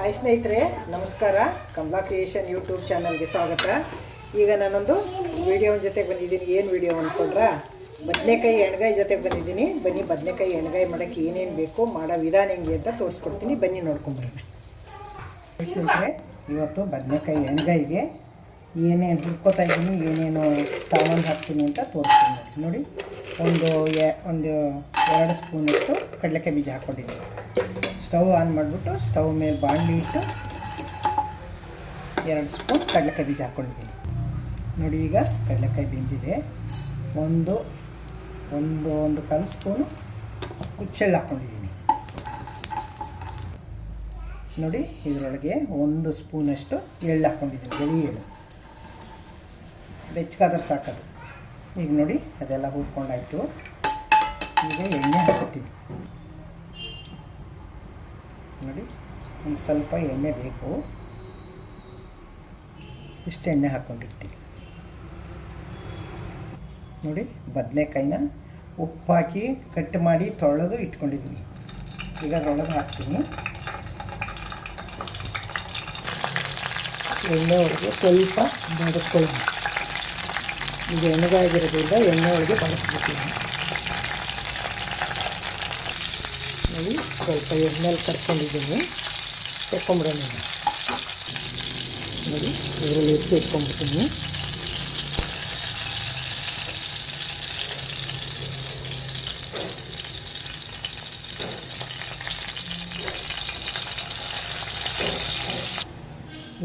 Hi ಸ್ನೇಹಿತರೆ, ನಮಸ್ಕಾರ. Kamala creation YouTube ಚಾನಲ್ಗೆ ಸ್ವಾಗತ. ಈಗ ನಾನೊಂದು ವಿಡಿಯೋ ಜೊತೆಗೆ ಬಂದಿದ್ದೀನಿ. ಏನು ವಿಡಿಯೋ ಅಂದ್ಕೊಂಡ್ರ ಬದನೆಕಾಯಿ ಎಣ್ಗಾಯಿ ಜೊತೆಗೆ ಬಂದಿದ್ದೀನಿ. ಬನ್ನಿ, ಬದನೆಕಾಯಿ ಎಣ್ಗಾಯಿ ಮಾಡೋಕ್ಕೆ ಏನೇನು ಬೇಕು, ಮಾಡೋ ವಿಧಾನ ಹೆಂಗೆ ಅಂತ ತೋರಿಸ್ಕೊಡ್ತೀನಿ. ಬನ್ನಿ ನೋಡ್ಕೊಂಬರೋಣ ಸ್ನೇಹಿತರೆ, ಇವತ್ತು ಬದನೆಕಾಯಿ ಎಣ್ಗಾಯಿಗೆ ಏನೇನು ಹುಡ್ಕೋತಾ ಇದ್ದೀನಿ ಏನೇನು ಸಾಮಾನು ಹಾಕ್ತೀನಿ ಅಂತ ತೋರಿಸ್ತೀನಿ ನೋಡಿ, ಒಂದು ಒಂದು ಎರಡು ಸ್ಪೂನಷ್ಟು ಕಡಲೆಕಾಯಿ ಬೀಜ ಹಾಕ್ಕೊಂಡಿದ್ದೀನಿ. ಸ್ಟವ್ ಆನ್ ಮಾಡಿಬಿಟ್ಟು ಸ್ಟವ್ ಮೇಲೆ ಬಾಣಲಿ ಇಟ್ಟು ಎರಡು ಸ್ಪೂನ್ ಕಡಲೆಕಾಯಿ ಬೀಜ ಹಾಕ್ಕೊಂಡಿದ್ದೀನಿ. ನೋಡಿ ಈಗ ಕಡಲೆಕಾಯಿ ಬೆಂದಿದೆ. ಒಂದು ಒಂದು ಒಂದು ಕಾಲು ಸ್ಪೂನು ಹುಚ್ಚೆಳ್ಳು ಹಾಕ್ಕೊಂಡಿದ್ದೀನಿ. ನೋಡಿ ಇದರೊಳಗೆ ಒಂದು ಸ್ಪೂನಷ್ಟು ಎಳ್ಳು ಹಾಕ್ಕೊಂಡಿದ್ದೀನಿ ಬೆಳಿ ಎಳ್ಳು. ಬೆಚ್ಚಗಾದ್ರೆ ಸಾಕದು. ಈಗ ನೋಡಿ ಅದೆಲ್ಲ ಹುರ್ಕೊಂಡಾಯಿತು. ಈಗ ಎಣ್ಣೆ ಹಾಕ್ಕೊತೀನಿ ನೋಡಿ ಒಂದು ಸ್ವಲ್ಪ ಎಣ್ಣೆ ಬೇಕು. ಇಷ್ಟು ಎಣ್ಣೆ ಹಾಕ್ಕೊಂಡಿರ್ತೀನಿ ನೋಡಿ, ಬದನೆಕಾಯಿನ ಉಪ್ಪು ಹಾಕಿ ಕಟ್ ಮಾಡಿ ತೊಳೆದು ಇಟ್ಕೊಂಡಿದ್ದೀನಿ. ಈಗ ಅದರೊಳಗೆ ಹಾಕ್ತೀನಿ. ಎಣ್ಣೆ ಒಳಗೆ ಸ್ವಲ್ಪ ಬಡಿಸ್ಕೊಳ್ಳಿ ಈಗ ಎಣ್ಣೆಗಾಗಿರೋದ್ರಿಂದ ಎಣ್ಣೆ ಒಳಗೆ ಬಳಸ್ಬಿಡ್ತೀನಿ ನೋಡಿ, ಸ್ವಲ್ಪ ಎಣ್ಣೆಲಿ ಕರ್ಕೊಂಡಿದ್ದೀನಿ ತೆಕ್ಕೊಂಬಿಡೋಣ. ಈಗ. ನೋಡಿ, ಇದರಲ್ಲಿ ಎತ್ತಿ ಇಟ್ಕೊಂಡ್ಬಿಡ್ತೀನಿ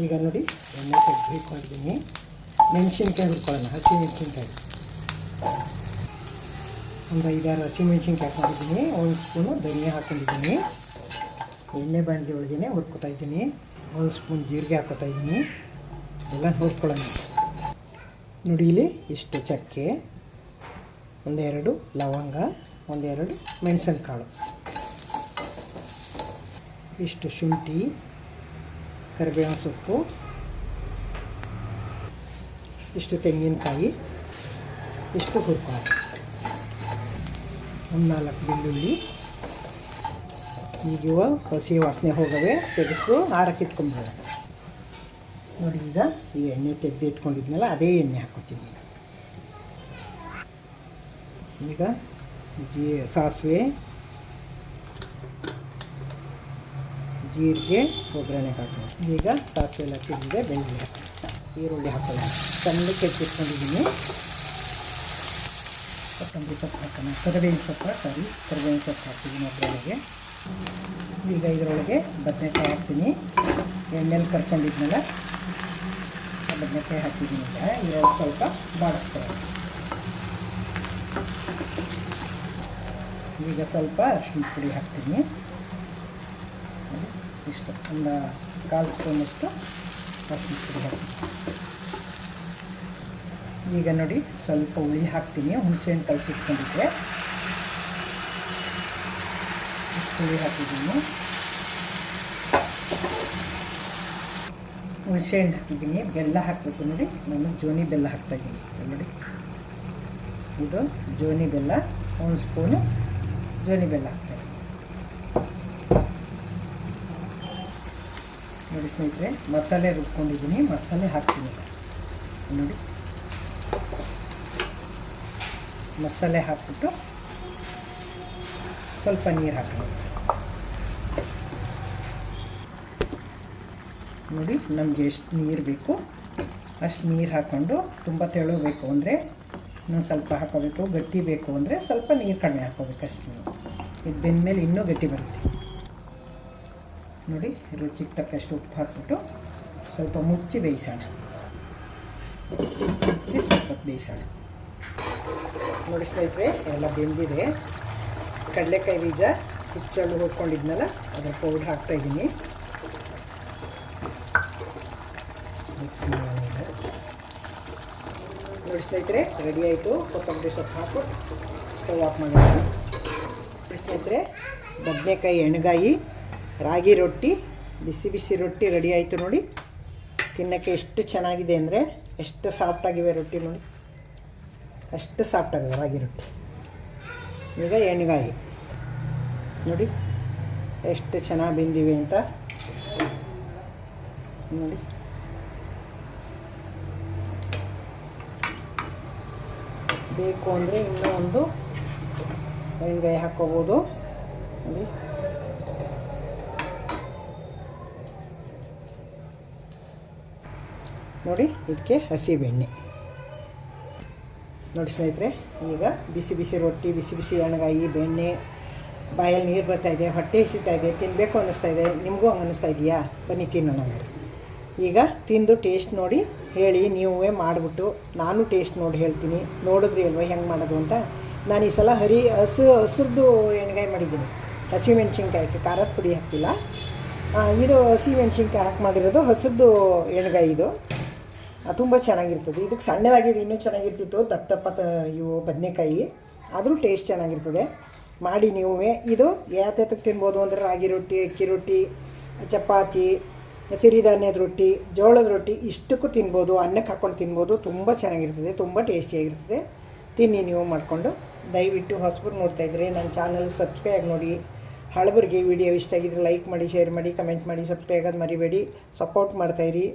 ಈಗ ನೋಡಿ ಎಣ್ಣೆ ತೆಗೆದಿಟ್ಕೊಂಡಿದ್ದೀನಿ ಮೆಣಸಿನ್ಕಾಯಿ ಹುಡ್ಕೊಳ್ಳೋಣ ಹಸಿ ಮೆಣಸಿನ್ಕಾಯಿ. ಒಂದು ಐದಾರು ಹಸಿ ಮೆಣಸಿನ್ಕಾಯಿ ಹಾಕೊಂಡಿದ್ದೀನಿ. ಒಂದು ಸ್ಪೂನು ಧನಿಯಾ ಹಾಕೊಂಡಿದ್ದೀನಿ. ಎಣ್ಣೆ ಬಾಣಲಿ ಒಳಗೇ ಹುರ್ಕೊತಾ ಇದ್ದೀನಿ. ಒಂದು ಸ್ಪೂನ್ ಜೀರಿಗೆ ಹಾಕೋತಾ ಇದ್ದೀನಿ. ಎಲ್ಲ ಹುರ್ಕೊಳ್ಳೋಣ. ನೋಡಿ ಇಲ್ಲಿ ಇಷ್ಟು ಚಕ್ಕೆ, ಒಂದೆರಡು ಲವಂಗ, ಒಂದೆರಡು ಮೆಣಸಿನಕಾಳು. ಇಷ್ಟು ಶುಂಠಿ, ಕರಿಬೇವಿನ ಸೊಪ್ಪು, ಇಷ್ಟು ತೆಂಗಿನಕಾಯಿ, ಇಷ್ಟು ಹುರ್ಕೊಳ್ಳೋಣ. ಒಂದು ನಾಲ್ಕು ಬೆಳ್ಳುಳ್ಳಿ. ಈಗ ಇವ ಹಸಿ ವಾಸನೆ ಹೋಗವೆ ತೆಗೆದು ಆರಕ್ಕೆ ಇಟ್ಕೊಂಬಿಡೋಣ ನೋಡಿ ಈಗ ಈ ಎಣ್ಣೆ ತೆಗೆದು ಇಟ್ಕೊಂಡಿದ್ನಲ್ಲ, ಅದೇ ಎಣ್ಣೆ ಹಾಕೋತೀನಿ ಈಗ ಜೀ, ಸಾಸಿವೆ, ಜೀರಿಗೆ ಒಗ್ಗರಣೆ ಹಾಕೋಣ. ಈಗ ಸಾಸಿವೆ ಎಲ್ಲ ತಿಂದಿದೆ ಬೆಳ್ಳುಳ್ಳಿ ಈರುಳ್ಳಿ ಹಾಕೋಣ. ಸಣ್ಣಕ್ಕೆ ಹೆಚ್ಚಿಟ್ಕೊಂಡಿದ್ದೀನಿ ಕೊತ್ತಂಬರಿ ಸೊಪ್ಪು ಹಾಕೋಣ. ಕರಿಬೇವಿನ ಸೊಪ್ಪು ಸಾರಿ ಕರಿಬೇವಿನ ಸೊಪ್ಪು ಹಾಕ್ತೀನಿ ಒಗ್ಗರಣೆಗೆ ಈಗ ಇದರೊಳಗೆ ಬದನೆಕಾಯಿ ಹಾಕ್ತೀನಿ. ಎಣ್ಣೆಲಿ ಕರ್ಕೊಂಡಿದ್ನಲ್ಲ, ಆ ಬದನೆಕಾಯಿ ಹಾಕಿದ್ದೀನಿ ಈಗ. ಸ್ವಲ್ಪ ಬಾಡಿಸ್ತೇವೆ ಈಗ ಸ್ವಲ್ಪ ಅರಿಶಿನ ಪುಡಿ ಹಾಕ್ತೀನಿ. ಇಷ್ಟು, ಒಂದು ಕಾಲು ಸ್ಪೂನಷ್ಟು ಅರಿಶಿನ ಪುಡಿ ಹಾಕ್ತೀನಿ. ಈಗ ನೋಡಿ, ಸ್ವಲ್ಪ ಹುಳಿ ಹಾಕ್ತೀನಿ. ಹುಣಸೆಹಣ್ಣು ಕಲಸಿಟ್ಕೊಂಡಿದ್ದೆ ಇಷ್ಟು ಹುಳಿ ಹಾಕಿದ್ದೀನಿ. ಹುಣಸೆಹಣ್ಣು ಹಾಕಿದ್ದೀನಿ, ಬೆಲ್ಲ ಹಾಕಬೇಕು ನೋಡಿ. ನಾನು ಜೋನಿ ಬೆಲ್ಲ ಹಾಕ್ತಾಯಿದ್ದೀನಿ ನೋಡಿ. ಇದು ಜೋನಿ ಬೆಲ್ಲ, ಒಂದು ಸ್ಪೂನು ಜೋನಿ ಬೆಲ್ಲ ಹಾಕ್ತಾಯಿದ್ದೀನಿ ನೋಡಿ ಸ್ನೇಹಿತರೆ, ಮಸಾಲೆ ರುಬ್ಕೊಂಡಿದ್ದೀನಿ. ಮಸಾಲೆ ಹಾಕ್ತೀನಿ. ನೋಡಿ. ಮಸಾಲೆ ಹಾಕ್ಬಿಟ್ಟು ಸ್ವಲ್ಪ ನೀರು ಹಾಕೋಣ ನೋಡಿ, ನಮಗೆ ಎಷ್ಟು ನೀರು ಬೇಕು, ಅಷ್ಟು ನೀರು ಹಾಕ್ಕೊಂಡು ತುಂಬ ತೆಳು ಬೇಕು ಅಂದರೆ, ಇನ್ನೊಂದು ಸ್ವಲ್ಪ ಹಾಕೋಬೇಕು, ಗಟ್ಟಿ ಬೇಕು ಅಂದರೆ ಸ್ವಲ್ಪ ನೀರು ಕಡಿಮೆ ಹಾಕೋಬೇಕು ಅಷ್ಟು ಇದು ಬೆಂದಮೇಲೆ ಇನ್ನೂ ಗಟ್ಟಿ ಬರುತ್ತೆ. ನೋಡಿ, ರುಚಿಗೆ ತಕ್ಕಷ್ಟು ಉಪ್ಪು ಹಾಕ್ಬಿಟ್ಟು ಸ್ವಲ್ಪ ಮುಚ್ಚಿ ಬೇಯಿಸೋಣ. ಮುಚ್ಚಿ ಸ್ವಲ್ಪ ಬೇಯಿಸೋಣ. ನೋಡಿ ಸ್ನೇಹಿತರೆ, ಎಲ್ಲ ಬೆಂದಿದೆ. ಕಡಲೆಕಾಯಿ ಬೀಜ ಹುಚ್ಚಳ್ಳು ಹುರ್ಕೊಂಡಿದ್ನಲ್ಲ, ಅದರ ಪೌಡ್ರ್ ಹಾಕ್ತಾಯಿದ್ದೀನಿ ಮಿಕ್ಸ್ ಮಾಡೋಣ. ನೋಡಿ ಸ್ನೇಹಿತರೆ ರೆಡಿ ಆಯಿತು. ಕೊತ್ತಂಬರಿ ಸೊಪ್ಪು ಹಾಕು. ಸ್ಟವ್ ಆಫ್ ಮಾಡೋಣ ಸ್ನೇಹಿತರೆ ಬದನೆಕಾಯಿ, ಎಣ್ಗಾಯಿ, ರಾಗಿ ರೊಟ್ಟಿ, ಬಿಸಿ ಬಿಸಿ ರೊಟ್ಟಿ ರೆಡಿ ಆಯಿತು ನೋಡಿ. ತಿನ್ನೋಕ್ಕೆ ಎಷ್ಟು ಚೆನ್ನಾಗಿದೆ ಅಂದರೆ ಎಷ್ಟು ಸಾಫ್ಟಾಗಿವೆ ರೊಟ್ಟಿ ನೋಡಿ. ಅಷ್ಟು ಸಾಫ್ಟಾಗಿವೆ ರಾಗಿ ರೊಟ್ಟಿ. ಈಗ ಎಣ್ಗಾಯಿ. ನೋಡಿ, ಎಷ್ಟು ಚೆನ್ನಾಗಿ ಬೆಂದಿವೆ ಅಂತ. ನೋಡಿ. ಬೇಕು ಅಂದರೆ ಇನ್ನೂ ಒಂದು ಎಣ್ಣೆಗಾಯಿ ಹಾಕ್ಕೋಬೋದು ನೋಡಿ. ನೋಡಿ, ಇದಕ್ಕೆ ಹಸಿ ಬೆಣ್ಣೆ. ನೋಡಿ ಸ್ನೇಹಿತರೆ, ಈಗ ಬಿಸಿ ಬಿಸಿ ರೊಟ್ಟಿ, ಬಿಸಿ ಬಿಸಿ ಎಣ್ಣೆಗಾಯಿ ಬೆಣ್ಣೆ, ಬಾಯಲ್ಲಿ ನೀರು ಬರ್ತಾ ಇದೆ, ಹೊಟ್ಟೆ ಹಸಿತಾ ಇದೆ ತಿನ್ನಬೇಕು ಅನ್ನಿಸ್ತಾ ಇದೆ. ನಿಮಗೂ ಹಂಗೆ ಅನ್ನಿಸ್ತಾ ಇದೆಯಾ? ಬನ್ನಿ ತಿನ್ನೋಣ ಈಗ ತಿಂದು ಟೇಸ್ಟ್ ನೋಡಿ ಹೇಳಿ ನೀವೇ ಮಾಡಿಬಿಟ್ಟು ನಾನು ಟೇಸ್ಟ್ ನೋಡಿ ಹೇಳ್ತೀನಿ. ನೋಡಿದ್ರಿ ಅಲ್ವಾ ಹೆಂಗೆ ಮಾಡೋದು ಅಂತ? ನಾನು ಈ ಸಲ ಹರಿ ಹಸು ಹಸ್ರದ್ದು ಎಣ್ಗಾಯಿ ಮಾಡಿದ್ದೀನಿ. ಹಸಿ ಮೆಣಸಿನ್ಕಾಯಿ ಖಾರದ ಪುಡಿ ಹಾಕ್ತಿಲ್ಲ. ಆ, ಇದು ಹಸಿ ಮೆಣಸಿನ್ಕಾಯಿ ಹಾಕಿ ಮಾಡಿರೋದು ಹಸ್ರದ್ದು ಎಣ್ಗಾಯಿ ಇದು. ತುಂಬ ಚೆನ್ನಾಗಿರ್ತದೆ. ಇದಕ್ಕೆ ಸಣ್ಣದಾಗಿದ್ರೆ ಇನ್ನೂ ಚೆನ್ನಾಗಿರ್ತಿತ್ತು. ದಪ್ಪ ದಪ್ಪ ಇವು ಬದನೆಕಾಯಿ. ಆದರೂ ಟೇಸ್ಟ್ ಚೆನ್ನಾಗಿರ್ತದೆ. ಮಾಡಿ ನೀವು. ಇದು ಯಾತಕ್ಕೆ ತಿನ್ಬೋದು ಅಂದರೆ ರಾಗಿ ರೊಟ್ಟಿ ಅಕ್ಕಿ ರೊಟ್ಟಿ ಚಪಾತಿ ಸಿರಿಧಾನ್ಯದ ರೊಟ್ಟಿ, ಜೋಳದ ರೊಟ್ಟಿ ಇಷ್ಟಕ್ಕೂ ತಿನ್ಬೋದು, ಅನ್ನಕ್ಕೆ ಹಾಕ್ಕೊಂಡು ತಿನ್ಬೋದು, ತುಂಬ ಚೆನ್ನಾಗಿರ್ತದೆ, ತುಂಬ ಟೇಸ್ಟಿಯಾಗಿರ್ತದೆ ತಿನ್ನಿ ನೀವು ಮಾಡಿಕೊಂಡು. ದಯವಿಟ್ಟು ಹೊಸಬರು ನೋಡ್ತಾ ಇದ್ರೆ ನನ್ನ ಚಾನಲ್ ಸಬ್ಸ್ಕ್ರೈಬ್ ನೋಡಿ. ಹಳಬರಿಗೆ ವಿಡಿಯೋ ಇಷ್ಟ ಆಗಿದ್ರೆ ಲೈಕ್ ಮಾಡಿ ಶೇರ್ ಮಾಡಿ ಕಮೆಂಟ್ ಮಾಡಿ ಸಬ್ಸ್ಕ್ರೈಬ್ ಆಗೋದು ಮರಿಬೇಡಿ. ಸಪೋರ್ಟ್ ಮಾಡ್ತಾಯಿರಿ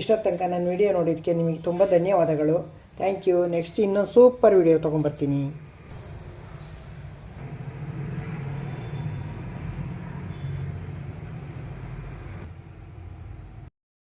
ಇಷ್ಟೊತ್ತು ತನಕ ನನ್ನ ವಿಡಿಯೋ ನೋಡಿದ್ದಕ್ಕೆ ನಿಮಗೆ ತುಂಬ ಧನ್ಯವಾದಗಳು. ಥ್ಯಾಂಕ್ ಯು ನೆಕ್ಸ್ಟ್ ಇನ್ನೊಂದು ಸೂಪರ್ ವಿಡಿಯೋ ತೊಗೊಂಬರ್ತೀನಿ